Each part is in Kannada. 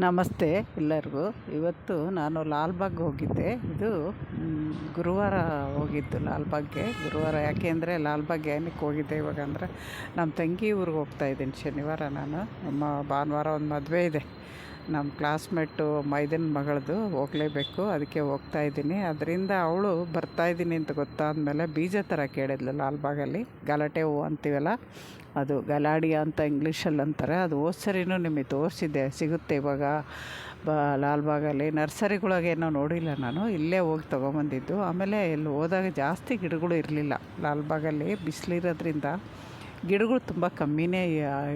ನಮಸ್ತೆ ಎಲ್ಲರಿಗೂ. ಇವತ್ತು ನಾನು ಲಾಲ್ಬಾಗ್ ಹೋಗಿದ್ದೆ. ಇದು ಗುರುವಾರ ಹೋಗಿದ್ದು ಲಾಲ್ಬಾಗ್ಗೆ. ಗುರುವಾರ ಯಾಕೆ ಅಂದರೆ ಲಾಲ್ಬಾಗ್ ಏನಕ್ಕೆ ಹೋಗಿದ್ದೆ ಇವಾಗ ಅಂದರೆ, ನಮ್ಮ ತಂಗಿ ಊರಿಗೆ ಹೋಗ್ತಾ ಇದ್ದೀನಿ ಶನಿವಾರ ನಾನು. ನಮ್ಮ ಭಾನುವಾರ ಒಂದು ಮದುವೆ ಇದೆ. ನಮ್ಮ ಕ್ಲಾಸ್ಮೇಟು ಮೈದನ ಮಗಳದು ಹೋಗಲೇಬೇಕು, ಅದಕ್ಕೆ ಹೋಗ್ತಾ ಇದ್ದೀನಿ. ಅದರಿಂದ ಅವಳು ಬರ್ತಾ ಇದ್ದೀನಿ ಅಂತ ಗೊತ್ತಾದ ಮೇಲೆ ಬೀಜ ಥರ ಕೇಳಿದ್ಲು ಲಾಲ್ಬಾಗಲ್ಲಿ ಗಲಾಟೆ ಹೂವು ಅಂತೀವಲ್ಲ, ಅದು ಗಲಾಡಿಯ ಅಂತ ಇಂಗ್ಲೀಷಲ್ಲಿ ಅಂತಾರೆ. ಅದು ಹೋದ ನಿಮಗೆ ತೋರಿಸಿದ್ದೆ, ಸಿಗುತ್ತೆ ಇವಾಗ. ಬ ಲಾಲ್ಬಾಗಲ್ಲಿ ನರ್ಸರಿಗಳಾಗೇನೋ ನೋಡಿಲ್ಲ ನಾನು, ಇಲ್ಲೇ ಹೋಗಿ ತೊಗೊಂಬಂದಿದ್ದು. ಆಮೇಲೆ ಇಲ್ಲಿ ಹೋದಾಗ ಜಾಸ್ತಿ ಗಿಡಗಳು ಇರಲಿಲ್ಲ ಲಾಲ್ಬಾಗಲ್ಲಿ ಬಿಸಿಲಿರೋದ್ರಿಂದ. ಗಿಡಗಳು ತುಂಬ ಕಮ್ಮಿನೇ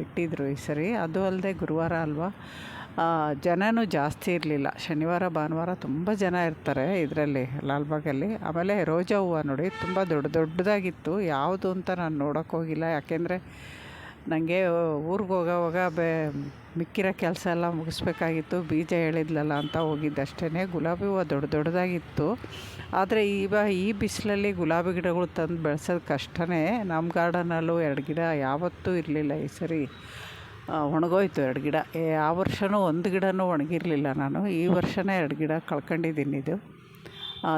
ಇಟ್ಟಿದ್ರು ಈ ಸರಿ. ಅದು ಅಲ್ಲದೆ ಗುರುವಾರ ಅಲ್ವಾ ಜನನೂ ಜಾಸ್ತಿ ಇರಲಿಲ್ಲ. ಶನಿವಾರ, ಭಾನುವಾರ ತುಂಬ ಜನ ಇರ್ತಾರೆ ಇದರಲ್ಲಿ, ಲಾಲ್ಬಾಗಲ್ಲಿ. ಆಮೇಲೆ ರೋಜಾ ಹೂವು ನೋಡಿ ತುಂಬ ದೊಡ್ಡ ದೊಡ್ಡದಾಗಿತ್ತು. ಯಾವುದು ಅಂತ ನಾನು ನೋಡೋಕೆ ಹೋಗಿಲ್ಲ. ಯಾಕೆಂದರೆ ನನಗೆ ಊರಿಗೆ ಹೋಗೋವಾಗ ಬೇ, ಮಿಕ್ಕಿರೋ ಕೆಲಸ ಎಲ್ಲ ಮುಗಿಸ್ಬೇಕಾಗಿತ್ತು. ಬೀಜ ಹೇಳಿದ್ಲಲ್ಲ ಅಂತ ಹೋಗಿದ್ದಷ್ಟೇ ಗುಲಾಬಿ ಹೂವು ದೊಡ್ಡ ದೊಡ್ಡದಾಗಿತ್ತು. ಆದರೆ ಈಗ ಈ ಬಿಸಿಲಲ್ಲಿ ಗುಲಾಬಿ ಗಿಡಗಳು ತಂದು ಬೆಳೆಸೋದು ಕಷ್ಟನೇ. ನಮ್ಮ ಗಾರ್ಡನಲ್ಲೂ ಎರಡು ಗಿಡ ಯಾವತ್ತೂ ಇರಲಿಲ್ಲ ಈ ಸರಿ. ಒಣಗೋಯ್ತು ಎರಡು ಗಿಡ. ಆ ವರ್ಷವೂ ಒಂದು ಗಿಡನೂ ಒಣಗಿರಲಿಲ್ಲ ನಾನು. ಈ ವರ್ಷವೇ ಎರಡು ಗಿಡ ಕಳ್ಕೊಂಡಿದ್ದೀನಿ ಇದು.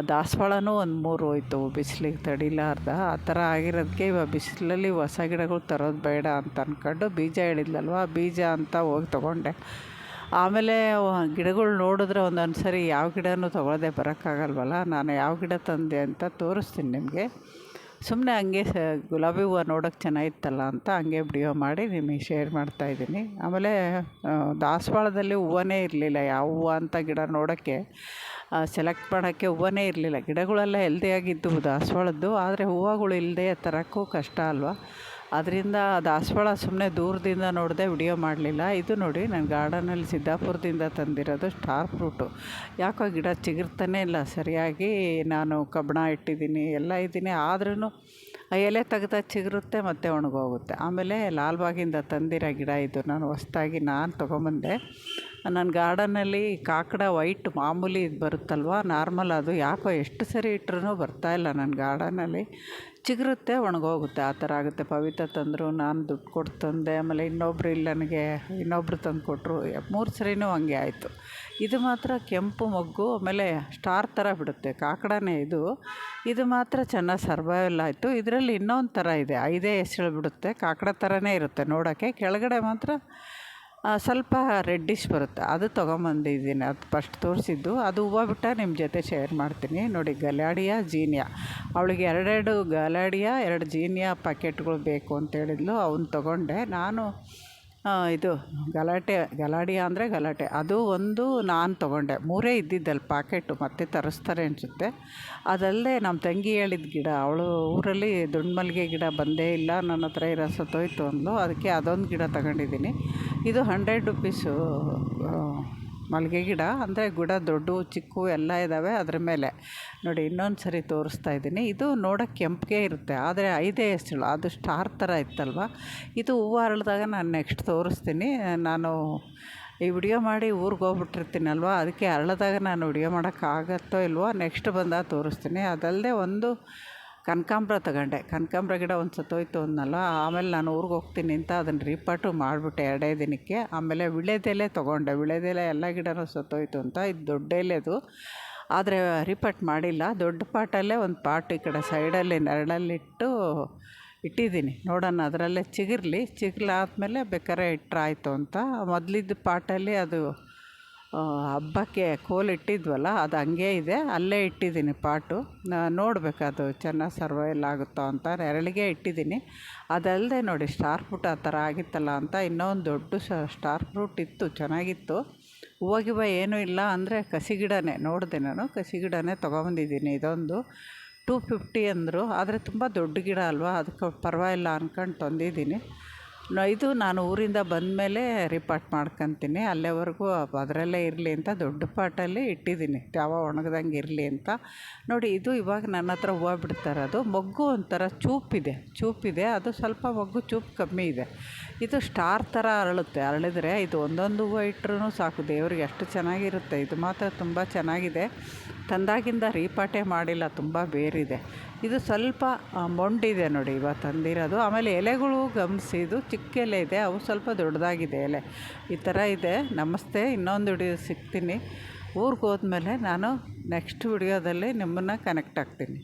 ದಾಸವಾಳನೂ ಒಂದು ಮೂರು ಹೋಯ್ತು. ಬಿಸಿಲಿಗೆ ತಡಿಲಾರ್ದ. ಆ ಥರ ಆಗಿರೋದಕ್ಕೆ ಇವಾಗ ಬಿಸಿಲಲ್ಲಿ ಹೊಸ ಗಿಡಗಳು ತರೋದು ಬೇಡ ಅಂತ ಅಂದ್ಕೊಂಡು ಬೀಜ ಹೇಳಿದ್ಲಲ್ವ? ಬೀಜ ಅಂತ ಹೋಗಿ ತೊಗೊಂಡೆ. ಆಮೇಲೆ ಗಿಡಗಳು ನೋಡಿದ್ರೆ ಒಂದೊಂದು ಸರಿ ಯಾವ ಗಿಡನೂ ತೊಗೊಳ್ಳೋದೇ ಬರೋಕ್ಕಾಗಲ್ವಲ್ಲ? ನಾನು ಯಾವ ಗಿಡ ತಂದೆ ಅಂತ ತೋರಿಸ್ತೀನಿ ನಿಮಗೆ. ಸುಮ್ಮನೆ ಹಂಗೆ ಸ ಗುಲಾಬಿ ಹೂವು ನೋಡೋಕೆ ಚೆನ್ನಾಗಿತ್ತಲ್ಲ ಅಂತ ಹಂಗೆ ವಿಡಿಯೋ ಮಾಡಿ ನಿಮಗೆ ಶೇರ್ ಮಾಡ್ತಾಯಿದ್ದೀನಿ ಆಮೇಲೆ ದಾಸವಾಳದಲ್ಲಿ ಹೂವನೇ ಇರಲಿಲ್ಲ. ಯಾವ ಹೂವು ಅಂತ ಗಿಡ ನೋಡೋಕ್ಕೆ ಸೆಲೆಕ್ಟ್ ಮಾಡೋಕ್ಕೆ ಹೂವನೇ ಇರಲಿಲ್ಲ. ಗಿಡಗಳೆಲ್ಲ ಹೆಲ್ದಿಯಾಗಿದ್ದವು ದಾಸವಾಳದ್ದು. ಆದರೆ ಹೂವುಗಳು ಇಲ್ಲದೆ ತರೋಕ್ಕೂ ಕಷ್ಟ ಅಲ್ವಾ? ಅದರಿಂದ ದಾಸವಾಳ ಸುಮ್ಮನೆ ದೂರದಿಂದ ನೋಡಿದೆ ವಿಡಿಯೋ ಮಾಡಲಿಲ್ಲ. ಇದು ನೋಡಿ ನಾನು ಗಾರ್ಡನಲ್ಲಿ ಸಿದ್ದಾಪುರದಿಂದ ತಂದಿರೋದು ಸ್ಟಾರ್ ಫ್ರೂಟು. ಯಾಕೋ ಗಿಡ ಚಿಗುರ್ತಾನೆ ಇಲ್ಲ. ಸರಿಯಾಗಿ ನಾನು ಕಬ್ಬಣ ಇಟ್ಟಿದ್ದೀನಿ, ಎಲ್ಲ ಇದ್ದೀನಿ. ಆದ್ರೂ ಎಲೆ ತೆಗ್ದ ಚಿಗುರುತ್ತೆ ಮತ್ತು ಒಣಗೋಗುತ್ತೆ. ಆಮೇಲೆ ಲಾಲ್ಬಾಗಿಂದ ತಂದಿರೋ ಗಿಡ ಇದು. ನಾನು ಹೊಸ್ದಾಗಿ ನಾನು ತೊಗೊಂಬಂದೆ. ನನ್ನ ಗಾರ್ಡನಲ್ಲಿ ಕಾಕಡ ವೈಟ್ ಮಾಮೂಲಿ ಇದು ಬರುತ್ತಲ್ವ? ನಾರ್ಮಲ್ ಅದು ಯಾಕೋ ಎಷ್ಟು ಸರಿ ಇಟ್ರೂ ಬರ್ತಾಯಿಲ್ಲ ನನ್ನ ಗಾರ್ಡನಲ್ಲಿ. ಚಿಗುರುತ್ತೆ, ಒಣಗೋಗುತ್ತೆ, ಆ ಥರ ಆಗುತ್ತೆ. ಪವಿತ್ರ ತಂದರು, ನಾನು ದುಡ್ಡು ಕೊಟ್ಟು ತಂದೆ, ಆಮೇಲೆ ಇನ್ನೊಬ್ರು ಇಲ್ಲ ನನಗೆ, ಇನ್ನೊಬ್ರು ತಂದು ಕೊಟ್ಟರು ಮೂರು ಸರಿನೂ ಹಂಗೆ ಆಯಿತು. ಇದು ಮಾತ್ರ ಕೆಂಪು ಮೊಗ್ಗು, ಆಮೇಲೆ ಸ್ಟಾರ್ ಥರ ಬಿಡುತ್ತೆ. ಕಾಕಡನೇ ಇದು. ಇದು ಮಾತ್ರ ಚೆನ್ನಾಗಿ ಸರ್ವೈವಲ್ ಆಯಿತು. ಇದರಲ್ಲಿ ಇನ್ನೊಂದು ಥರ ಇದೆ. ಐದೇ ಎಸಳು ಬಿಡುತ್ತೆ. ಕಾಕಡ ಥರನೇ ಇರುತ್ತೆ ನೋಡೋಕ್ಕೆ. ಕೆಳಗಡೆ ಮಾತ್ರ ಸ್ವಲ್ಪ ರೆಡ್ಡಿಶ್ ಬರುತ್ತೆ. ಅದು ತೊಗೊಂಬಂದಿದ್ದೀನಿ. ಅದು ಫಸ್ಟ್ ತೋರಿಸಿದ್ದು. ಅದು ಹೂವು ಬಿಟ್ಟ ನಿಮ್ಮ ಜೊತೆ ಶೇರ್ ಮಾಡ್ತೀನಿ. ನೋಡಿ, ಗಲಾಡಿಯಾ ಜೀನಿಯಾ. ಅವಳಿಗೆ ಎರಡೆರಡು ಗಲಾಡಿಯಾ, ಎರಡು ಜೀನಿಯಾ ಪ್ಯಾಕೆಟ್ಗಳು ಬೇಕು ಅಂತ ಹೇಳಿದ್ಲು. ಅವನ್ನ ತೊಗೊಂಡೆ. ನಾನು ಇದು ಗಲಾಟೆ ಗಲಾಡಿಯ ಅಂದರೆ ಗಲಾಟೆ. ಅದು ಒಂದು ನಾನು ತೊಗೊಂಡೆ. ಮೂರೇ ಇದ್ದಿದ್ದಲ್ಲ ಪಾಕೆಟು ಮತ್ತೆ ತರಿಸ್ತಾರೆ ಅನಿಸುತ್ತೆ. ಅದಲ್ಲದೆ ನಮ್ಮ ತಂಗಿ ಹೇಳಿದ ಗಿಡ, ಅವಳು ಊರಲ್ಲಿ ದುಂಡು ಮಲ್ಲಿಗೆ ಗಿಡ ಬಂದೇ ಇಲ್ಲ, ನನ್ನ ಹತ್ರ ಇರೋ ಸತ್ತೋಯ್ತು ಅಂದ್ಲು. ಅದಕ್ಕೆ ಅದೊಂದು ಗಿಡ ತಗೊಂಡಿದ್ದೀನಿ. ಇದು ಹಂಡ್ರೆಡ್ ರುಪೀಸು ಮಲ್ಲಿಗೆ ಗಿಡ ಅಂದರೆ ಗಿಡ ದೊಡ್ಡವು ಚಿಕ್ಕವು ಎಲ್ಲ ಇದ್ದಾವೆ ಅದ್ರ ಮೇಲೆ. ನೋಡಿ, ಇನ್ನೊಂದು ಸರಿ ತೋರಿಸ್ತಾ ಇದ್ದೀನಿ. ಇದು ನೋಡೋಕ್ಕೆ ಕೆಂಪಗೆ ಇರುತ್ತೆ, ಆದರೆ ಐದೇ ಹೆಸ್ರು ಅದು ಸ್ಟಾರ್ ಥರ ಇತ್ತಲ್ವ? ಇದು ಹೂವು ಅರಳಿದಾಗ ನಾನು ನೆಕ್ಸ್ಟ್ ತೋರಿಸ್ತೀನಿ. ನಾನು ಈ ವಿಡಿಯೋ ಮಾಡಿ ಊರಿಗೆ ಹೋಗ್ಬಿಟ್ಟಿರ್ತೀನಲ್ವ? ಅದಕ್ಕೆ ಅರಳಿದಾಗ ನಾನು ವಿಡಿಯೋ ಮಾಡೋಕ್ಕಾಗತ್ತೋ ಇಲ್ವೋ? ನೆಕ್ಸ್ಟ್ ಬಂದಾಗ ತೋರಿಸ್ತೀನಿ. ಅದಲ್ಲದೆ ಒಂದು ಕನಕಾಂಬ್ರ ತಗೊಂಡೆ. ಕನಕಾಂಬ್ರ ಗಿಡ ಒಂದು ಸತ್ತೋಯ್ತು ಅಂದ್ನಲ್ಲ, ಆಮೇಲೆ ನಾನು ಊರಿಗೆ ಹೋಗ್ತೀನಿ ಅಂತ ಅದನ್ನು ರೀಪಾಟು ಮಾಡಿಬಿಟ್ಟೆ ಎರಡೇ ದಿನಕ್ಕೆ. ಆಮೇಲೆ ವಿಳೆದೆಲೆ ತೊಗೊಂಡೆ. ವಿಳೆದೆಲೆ ಎಲ್ಲ ಗಿಡನೂ ಸತ್ತೋಯ್ತು ಅಂತ. ಇದು ದೊಡ್ಡ ಎಲೆದು ಆದರೆ ರೀಪಾಟ್ ಮಾಡಿಲ್ಲ. ದೊಡ್ಡ ಪಾಟಲ್ಲೇ ಒಂದು ಪಾಟ್ ಈ ಕಡೆ ಸೈಡಲ್ಲಿ ನೆರಳಲ್ಲಿಟ್ಟು ಇಟ್ಟಿದ್ದೀನಿ. ನೋಡೋಣ, ಅದರಲ್ಲೇ ಚಿಗುರಲಿ. ಚಿಗುರ್ಲಾದ್ಮೇಲೆ ಬೇಕಾದ್ರೆ ಇಟ್ಟರಾಯ್ತು ಅಂತ. ಮೊದಲಿದ್ದ ಪಾಟಲ್ಲಿ ಅದು ಹಬ್ಬಕ್ಕೆ ಕೋಲ್ ಇಟ್ಟಿದ್ವಲ್ಲ ಅದು ಹಂಗೆ ಇದೆ. ಅಲ್ಲೇ ಇಟ್ಟಿದ್ದೀನಿ ಪಾಟು. ನೋಡಬೇಕು ಅದು ಚೆನ್ನಾಗಿ ಸರ್ವೈಲ್ ಆಗುತ್ತೋ ಅಂತ. ನೆರಳಿಗೆ ಇಟ್ಟಿದ್ದೀನಿ. ಅದಲ್ಲದೆ ನೋಡಿ, ಸ್ಟಾರ್ ಫ್ರೂಟ್ ಆ ಥರ ಆಗಿತ್ತಲ್ಲ ಅಂತ ಇನ್ನೊಂದು ದೊಡ್ಡ ಸ್ಟಾರ್ ಫ್ರೂಟ್ ಇತ್ತು, ಚೆನ್ನಾಗಿತ್ತು. ಹೂವು ಗಿವ ಏನೂ ಇಲ್ಲ ಅಂದರೆ ಕಸಿ ಗಿಡನೇ ನೋಡಿದೆ ನಾನು. ಕಸಿ ಗಿಡನೇ ತೊಗೊಬಂದಿದ್ದೀನಿ ಇದೊಂದು. ಟೂ ಫಿಫ್ಟಿ ಅಂದರು. ಆದರೆ ತುಂಬ ದೊಡ್ಡ ಗಿಡ ಅಲ್ವಾ, ಅದಕ್ಕೆ ಪರವಾಗಿಲ್ಲ ಅಂದ್ಕೊಂಡು ತಂದಿದ್ದೀನಿ. ಇದು ನಾನು ಊರಿಂದ ಬಂದಮೇಲೆ ರಿಪಾಟ್ ಮಾಡ್ಕೊತೀನಿ. ಅಲ್ಲಿವರೆಗೂ ಅದರಲ್ಲೇ ಇರಲಿ ಅಂತ ದೊಡ್ಡ ಪಾಟಲ್ಲಿ ಇಟ್ಟಿದ್ದೀನಿ. ಯಾವ ಒಣಗ್ದಂಗೆ ಇರಲಿ ಅಂತ. ನೋಡಿ, ಇದು ಇವಾಗ ನನ್ನ ಹತ್ರ ಹೂವು ಬಿಡ್ತಾಯಿರೋದು ಮೊಗ್ಗು ಒಂಥರ ಚೂಪಿದೆ. ಚೂಪಿದೆ. ಅದು ಸ್ವಲ್ಪ ಮೊಗ್ಗು ಚೂಪು ಕಮ್ಮಿ ಇದೆ. ಇದು ಸ್ಟಾರ್ ಥರ ಅರಳುತ್ತೆ. ಅರಳಿದ್ರೆ ಇದು ಒಂದೊಂದು ಹೂವು ಇಟ್ಟರೂ ಸಾಕು. ದೇವ್ರಿಗೆ ಅಷ್ಟು ಚೆನ್ನಾಗಿರುತ್ತೆ. ಇದು ಮಾತ್ರ ತುಂಬ ಚೆನ್ನಾಗಿದೆ. ತಂದಾಗಿಂದ ರೀಪಾಟೆ ಮಾಡಿಲ್ಲ. ತುಂಬ ಬೇರಿದೆ. ಇದು ಸ್ವಲ್ಪ ಮೊಂಡಿದೆ ನೋಡಿ ಇವಾಗ ತಂದಿರೋದು. ಆಮೇಲೆ ಎಲೆಗಳು ಗಮಿಸಿದು ಚಿಕ್ಕ ಎಲೆ ಇದೆ, ಅವು ಸ್ವಲ್ಪ ದೊಡ್ಡದಾಗಿದೆ ಎಲೆ. ಈ ಥರ ಇದೆ. ನಮಸ್ತೆ, ಇನ್ನೊಂದು ವಿಡಿಯೋ ಸಿಗ್ತೀನಿ. ಊರಿಗೆ ಹೋದ್ಮೇಲೆ ನಾನು ನೆಕ್ಸ್ಟ್ ವಿಡಿಯೋದಲ್ಲಿ ನಿಮ್ಮನ್ನು ಕನೆಕ್ಟ್ ಆಗ್ತೀನಿ.